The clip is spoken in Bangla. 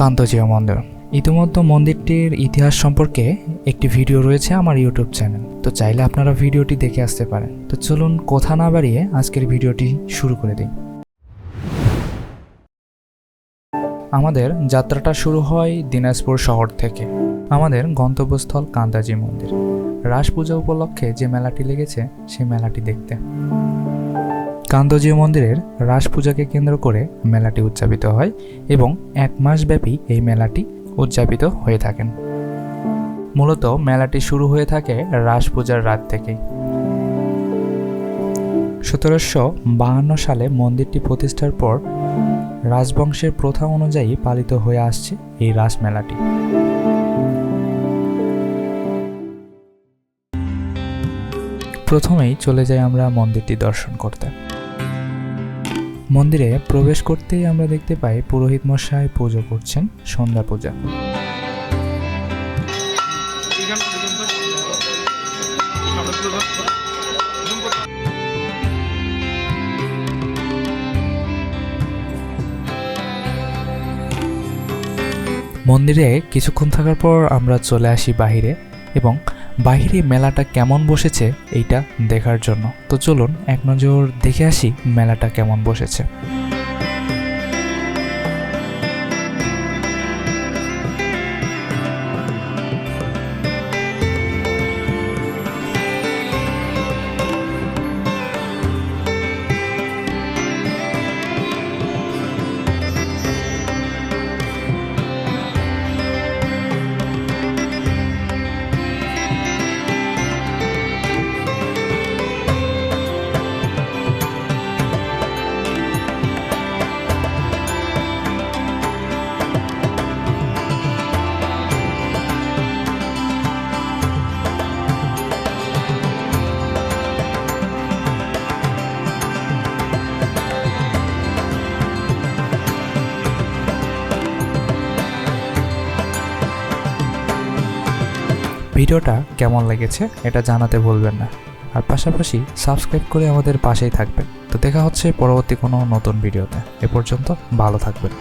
কান্তজিয়া মন্দির। ইতিমধ্যে মন্দিরটির ইতিহাস সম্পর্কে একটি ভিডিও রয়েছে আমার ইউটিউব চ্যানেল। তো চাইলে আপনারা ভিডিওটি দেখে আসতে পারেন। তো চলুন কথা না বাড়িয়ে আজকের ভিডিওটি শুরু করে দিই। আমাদের যাত্রাটা শুরু হয় দিনাজপুর শহর থেকে। আমাদের গন্তব্যস্থল কান্তাজি মন্দির। রাস পূজা উপলক্ষে যে মেলাটি লেগেছে, সেই মেলাটি দেখতে। কান্তজি মন্দিরের রাস পূজাকে কেন্দ্র করে মেলাটি উদযাপিত হয় এবং এক মাসব্যাপী এই মেলাটি উদযাপিত হয়ে থাকেন। মূলত মেলাটি শুরু হয়ে থাকে রাস পূজার রাত থেকেই। সতেরোশো বাহান্ন সালে মন্দিরটি প্রতিষ্ঠার পর রাজবংশের প্রথা অনুযায়ী পালিত হয়ে আসছে এই রাস মেলাটি প্রথমেই চলে যাই আমরা মন্দিরটি দর্শন করতে। মন্দিরে প্রবেশ করতেই আমরা দেখতে পাই পুরোহিত মশাই পুজো করছেন, সন্ধ্যা পূজা। মন্দিরে কিছুক্ষণ থাকার পর আমরা চলে আসি বাহিরে এবং বাহিরে মেলাটা কেমন বসেছে এইটা দেখার জন্য। তো চলুন এক নজর দেখে আসি মেলাটা কেমন বসেছে। ভিডিওটা কেমন লেগেছে এটা জানাতে ভুলবেন না। আর পাশাপাশি সাবস্ক্রাইব করে আমাদের পাশেই থাকবেন। তো দেখা হচ্ছে পরবর্তী কোনো নতুন ভিডিওতে। এ পর্যন্ত ভালো থাকবেন।